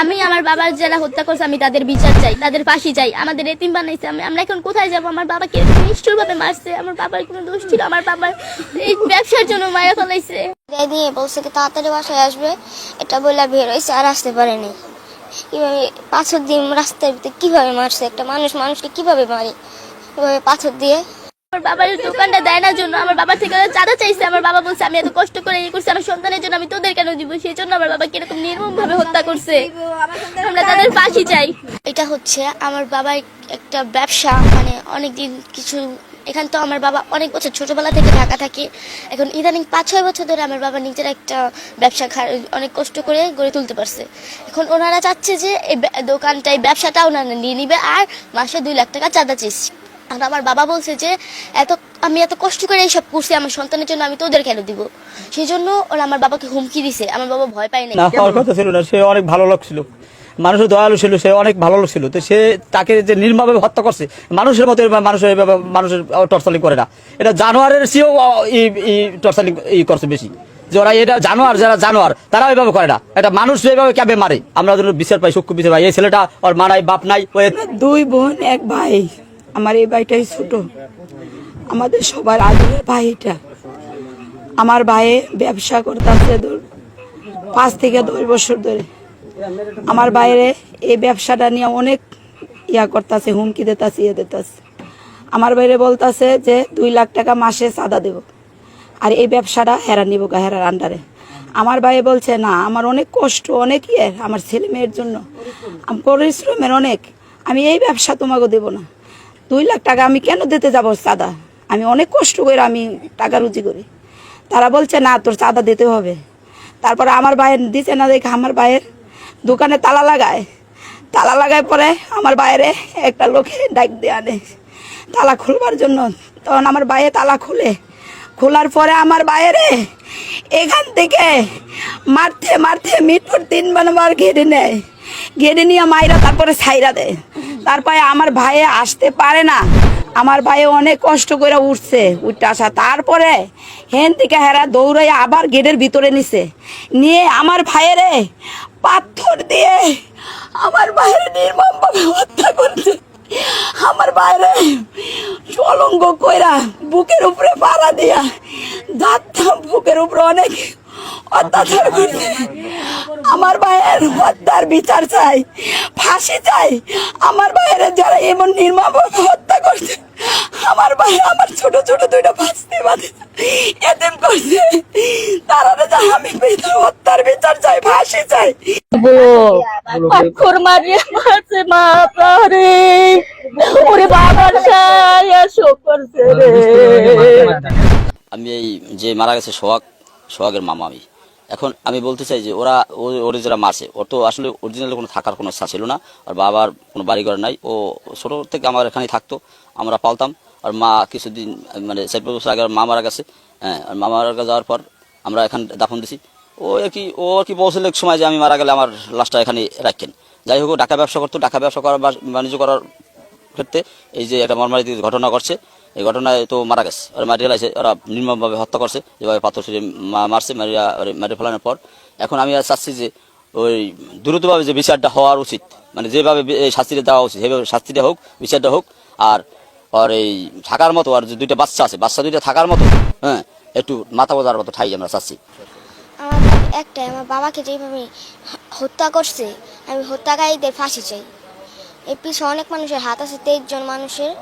আমি আমার বাবার যারা হত্যা করছে, আমি তাদের বিচার চাই, তাদের ফাঁসি চাই, আমাদের এতিম বানাইছে। আমি আমরা এখন কোথায় যাব? আমার বাবাকে নিষ্ঠুর ভাবে মারছে। আমার বাবার কোনো দোষ ছিল, আমার বাবার এই ব্যবসার জন্য মায়া ফেলাইছে। দিয়ে বলছে কি, তাড়াতাড়ি বাসায় আসবে। এটা বলে বের হয়েছে, আর আসতে পারেনি। কীভাবে পাথর দিয়ে রাস্তার ভিতরে কীভাবে মারছে? একটা মানুষ মানুষকে কীভাবে মারে? কীভাবে পাথর দিয়ে আমার বাবার দোকানটা দেয় না জন্য, আমার বাবার থেকে চাঁদা চাইছে, আমার বাবা বলছে, আমি এত কষ্ট করে এই করছি, আমার সন্তানের জন্য আমি তোদের কেন দিব? সেই জন্য আমার বাবা কীরকম নির্মম ভাবে হত্যা করছে। আমরা তাদের ফাঁসি চাই। এটা হচ্ছে আমার বাবার একটা ব্যবসা মানে অনেকদিন কিছু, এখান তো আমার বাবা অনেক বছর ছোটবেলা থেকে ঢাকা থাকে। এখন ইদানিং পাঁচ, ছয় বছর ধরে আমার বাবা নিজের একটা ব্যবসা অনেক কষ্ট করে গড়ে তুলতে পারছে। এখন ওনারা চাচ্ছে যে এই ব্যা- দোকানটা এই ব্যবসাটা ওনারা নিয়ে নিবে, আর মাসে দুই লাখ টাকা চাঁদা চেয়েছি আর আমার বাবা বলছে যে এত আমি এত কষ্ট করে এইসব করছি আমার সন্তানের জন্য আমি তোদের কেন দিব? সেই জন্য ওরা আমার বাবাকে হুমকি দিছে। আমার বাবা ভয় পায় না হওয়ার কথা ছিল না সে অনেক ভালো লোক ছিল। মানুষের দয়ালু ছিল সে অনেক ভালো লোক ছিল। তো সে তাকে যে নির্মভাবে হত্যা করছে মানুষের মতো মানুষের এভাবে মানুষের টর্চালিং করে না। এটা জানোয়ারের চেয়েও টর্চালিং ই করছে বেশি। যে ওরা এটা জানোয়ার যারা জানোয়ার তারা ওইভাবে করে না। এটা মানুষ এইভাবে ক্যাবে মারে। আমরা যেন বিচার পাই সূক্ষ্ম বিচার পাই এই ছেলেটা ওর মা নাই বাপ নাই দুই বোন এক ভাই। আমার এই ভাইটাই ছোট। আমাদের সবার আদরের ভাইটা আমার ভাইয়ে ব্যবসা করতেছে পাঁচ থেকে দশ বছর ধরে। আমার বাইরে এই ব্যবসাটা নিয়ে অনেক ইয়া করতেছে, হুমকি দিতেছে ইয়ে দিতেছে। আমার বাইরে বলতেছে যে, দুই লাখ টাকা মাসে চাঁদা দেব। আর এই ব্যবসাটা হেরা নিব গা, হেরার আন্ডারে। আমার ভাই বলছে, না, আমার অনেক কষ্ট, অনেক ইয়ে আমার ছেলে মেয়ের জন্য। পরিশ্রমের অনেক। আমি এই ব্যবসা তোমাকে দেব না। দুই লাখ টাকা আমি কেন দিতে যাব চাঁদা আমি অনেক কষ্ট করে আমি টাকা রুজি করি। তারা বলছে, না, তোর চাঁদা দিতে হবে। তারপরে আমার ভাইয়ের দিতে না দেখে আমার ভাইয়ের দোকানে তালা লাগায়। তালা লাগায় পরে আমার বাইরে একটা লোকে ডাক দিয়ে আনে। তালা খুলবার জন্য তখন আমার বাইরে তালা খুলে। খোলার পরে আমার বাইরে এখান থেকে মারতে মারতে মিটপুর তিন বারবার ঘেরে নেয়। ঘেরে নিয়ে মাইরা তারপরে সাইরা দেয়। তারপরে আমার ভাইয়ে আসতে পারে না। আমার ভাই অনেক কষ্ট করে উঠছে উঠতে আসা। তারপরে হেন থেকে হেরা দৌড়াই আবার গেটের ভিতরে নিছে। নিয়ে আমার ভাইয়েরে পাথর দিয়ে আমার বাইরে নির্মমভাবে হত্যা করছে। আমার বাইরে চলঙ্গ কইরা বুকের উপরে পাড়া দিয়া যাত্রা বুকের উপরে অনেক অত্যাচার করছে আমার ভাইয়ের হত্যার বিচার চাই ফাঁসি চাই আমার ভাইয়ের যারা এমন নির্মমভাবে হত্যা করছে আমার ভাই আমার ছোট ছোট দুইটা বাঁচতে বাঁধে এতেম করছে তারা যা আমি হত্যার বিচার চাই ফাঁসি চাই পাথর মারিয়ে মারছে মা পারে ওরে বাবার সায়া শোক করছে রে আমি এই যে মারা গেছে সোহাগ সোহাগের মামা আমি এখন আমি বলতে চাই যে ওরা ওরে যারা মারছে, ওর তো আসলে অরিজিনাল কোনো থাকার কোনো ইচ্ছা ছিল না, আর বাবার কোনো বাড়িঘর নাই। ও ছোটো থেকে আমার এখানেই থাকতো, আমরা পালতাম, আর মা কিছুদিন মানে চার বছর আগে মা মারা গেছে হ্যাঁ আর মা মারা যাওয়ার পর আমরা এখান দাফন দিছি। ও কি, ও আর কি বলছিল এক সময় যে আমি মারা গেলে আমার লাশটা এখানে রাখেন। যাই হোক টাকা ব্যবসা করতো ডাকা ব্যবসা করার বাণিজ্য করার ক্ষেত্রে এই যে একটা মর্মারিত ঘটনা ঘটছে এই ঘটনায় তো মারা গেছে। ওরা মারি ফেলাইছে ওরা নির্মমভাবে হত্যা করছে, যেভাবে পাথর ছুঁড়ে মারছে, মারিয়া ওরে মারি ফেলানোর পর। এখন আমি আর চাচ্ছি যে ওই দ্রুতভাবে যে বিচারটা হওয়ার উচিত মানে যেভাবে শাস্তিটা দেওয়া উচিত সেভাবে শাস্তিটা হোক, বিচারটা হোক, আর আর এই থাকার মতো, আর যে দুইটা বাচ্চা আছে, বাচ্চা দুইটা থাকার মতো হ্যাঁ একটু মাথা বোঝার মতো ঠাই আমরা চাচ্ছি। একটাই, আমার বাবাকে যেভাবে হত্যা করছে, আমি হত্যাকারীদের ফাঁসি চাই। এর পিছনে অনেক মানুষের হাত আছে, তেইশ জন মানুষের।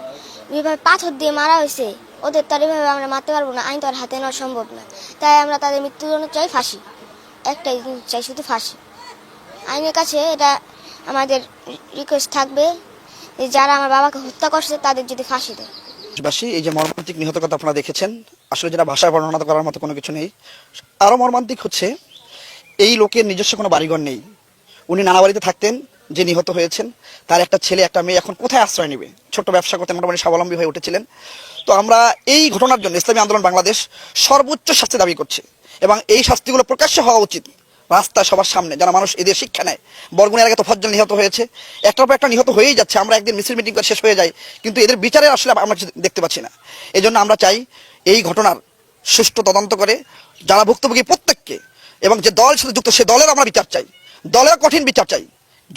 যেভাবে পাথর দিয়ে মারা হয়েছে। ওদের তো এভাবে আমরা মারতে পারব না আইন তো আর হাতে নেওয়া সম্ভব না। তাই আমরা তাদের মৃত্যুদণ্ড চাই ফাঁসি। একটাই চাই, শুধু ফাঁসি। আইনের কাছে এটা আমাদের রিকোয়েস্ট থাকবে যে যারা আমার বাবাকে হত্যা করছে, তাদের যদি ফাঁসি দেয়। দেশবাসী, এই যে মর্মান্তিক নিহত কথা আপনারা দেখেছেন, আসলে যেটা ভাষায় বর্ণনা করার মতো কোনো কিছু নেই আরও মর্মান্তিক হচ্ছে, এই লোকের নিজস্ব কোনো বাড়িঘর নেই। উনি নানা বাড়িতে থাকতেন যে নিহত হয়েছেন, তার একটা ছেলে, একটা মেয়ে এখন কোথায় আশ্রয় নেবে? ছোট্ট ব্যবসা করতে মোটামুটি স্বাবলম্বী হয়ে উঠেছিলেন। তো আমরা এই ঘটনার জন্য ইসলামী আন্দোলন বাংলাদেশ সর্বোচ্চ শাস্তি দাবি করছে এবং এই শাস্তিগুলো প্রকাশ্য হওয়া উচিত। রাস্তায় সবার সামনে, যারা মানুষ এদের শিক্ষা নেয়। বরগুনের আগে তো ফজ্জল নিহত হয়েছে। একটার পর একটা নিহত হয়েই যাচ্ছে। আমরা একদিন মিছিল মিটিং করে শেষ হয়ে যাই, কিন্তু এদের বিচারে আসলে আমরা দেখতে পাচ্ছি না। এই আমরা চাই এই ঘটনার সুষ্ঠু তদন্ত করে যারা ভুক্তভোগী প্রত্যেককে এবং যে দল সাথে যুক্ত, সে দলের আমরা বিচার চাই। দলের কঠিন বিচার চাই।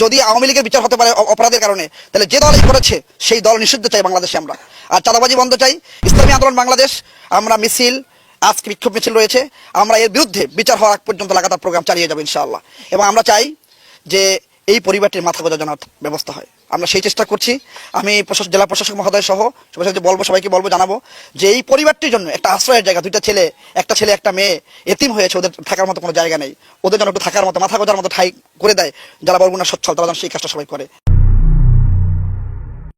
যদি আওয়ামী লীগের বিচার হতে পারে অপরাধের কারণে, তাহলে যে দল করেছে, সেই দল নিষিদ্ধ চাই বাংলাদেশে আমরা। আর চাঁদাবাজি বন্ধ চাই। ইসলামী আন্দোলন বাংলাদেশ, আমরা মিছিল, আজকে বিক্ষোভ মিছিল রয়েছে, আমরা এর বিরুদ্ধে বিচার হওয়ার আগ পর্যন্ত লাগাতার প্রোগ্রাম চালিয়ে যাব ইনশাআল্লাহ। এবং আমরা চাই যে এই পরিবারটির মাথা গোজা জানার ব্যবস্থা হয়। আমরা সেই চেষ্টা করছি। আমি প্রশাসক জেলা প্রশাসক মহোদয় সহ সবার সাথে বলব, সবাইকে বলব, জানাব যে এই পরিবারটির জন্য একটা আশ্রয়ের জায়গা, দুইটা ছেলে, একটা ছেলে, একটা মেয়ে এতিম হয়েছে, ওদের থাকার মতো কোনো জায়গা নেই। ওদের জন্য একটু থাকার মতো, মাথা গোজার মতো ঠাই করে দেয়, যারা বলব না সচ্ছল, তারা যেন সেই কাজটা সবাই করে।